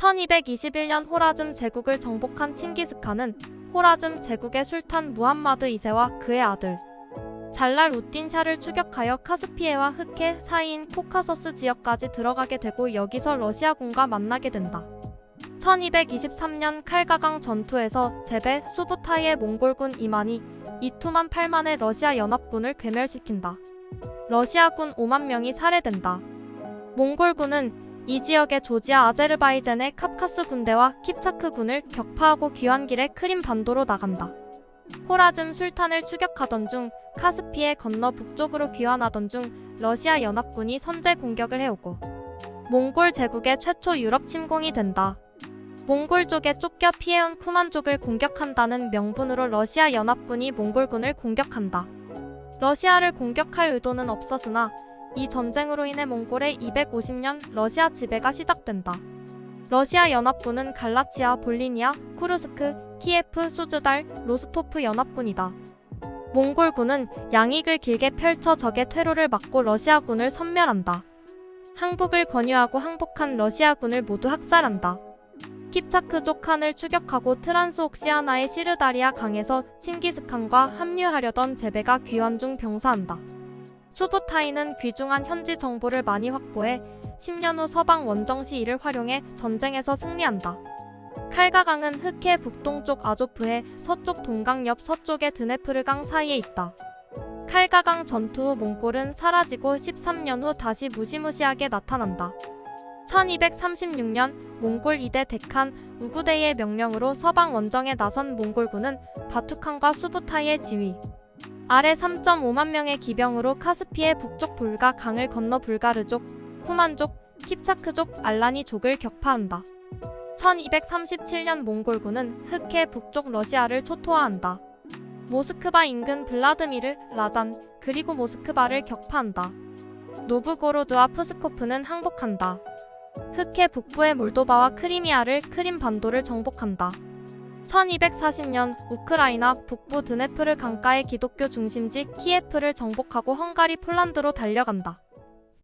1221년 호라즘 제국을 정복한 칭기스칸은 호라즘 제국의 술탄 무함마드 2세와 그의 아들 잘랄 우딘 샤를 추격하여 카스피해와 흑해 사이인 코카서스 지역까지 들어가게 되고 여기서 러시아군과 만나게 된다. 1223년 칼가강 전투에서 제베 수부타이의 몽골군 이만이 이투만 8만의 러시아 연합군을 괴멸시킨다. 러시아군 5만 명이 살해된다. 몽골군은 이 지역의 조지아 아제르바이젠의 캅카스 군대와 킵차크 군을 격파하고 귀환 길에 크림 반도로 나간다. 호라즘 술탄을 추격하던 중 카스피에 건너 북쪽으로 귀환하던 중 러시아 연합군이 선제 공격을 해오고 몽골 제국의 최초 유럽 침공이 된다. 몽골 쪽에 쫓겨 피해온 쿠만족을 공격한다는 명분으로 러시아 연합군이 몽골군을 공격한다. 러시아를 공격할 의도는 없었으나 이 전쟁으로 인해 몽골의 250년 러시아 지배가 시작된다. 러시아 연합군은 갈라치아, 볼리니아, 쿠르스크, 키예프, 수즈달, 로스토프 연합군이다. 몽골군은 양익을 길게 펼쳐 적의 퇴로를 막고 러시아군을 섬멸한다. 항복을 권유하고 항복한 러시아군을 모두 학살한다. 킵차크족 칸을 추격하고 트란스옥시아나의 시르다리아 강에서 칭기스칸과 합류하려던 제베가 귀환 중 병사한다. 수부타이는 귀중한 현지 정보를 많이 확보해 10년 후 서방 원정시 이를 활용해 전쟁에서 승리한다. 칼가강은 흑해 북동쪽 아조프해 서쪽 동강 옆 서쪽의 드네프르강 사이에 있다. 칼가강 전투 후 몽골은 사라지고 13년 후 다시 무시무시하게 나타난다. 1236년 몽골 2대 데칸 우구데이의 명령으로 서방 원정에 나선 몽골군은 바투칸과 수부타이의 지휘 아래 3.5만 명의 기병으로 카스피의 북쪽 불가 강을 건너 불가르족, 쿠만족, 킵차크족, 알라니족을 격파한다. 1237년 몽골군은 흑해 북쪽 러시아를 초토화한다. 모스크바 인근 블라드미르, 라잔, 그리고 모스크바를 격파한다. 노브고로드와 푸스코프는 항복한다. 흑해 북부의 몰도바와 크리미아를 크림 반도를 정복한다. 1240년 우크라이나 북부 드네프르 강가의 기독교 중심지 키예프를 정복하고 헝가리 폴란드로 달려간다.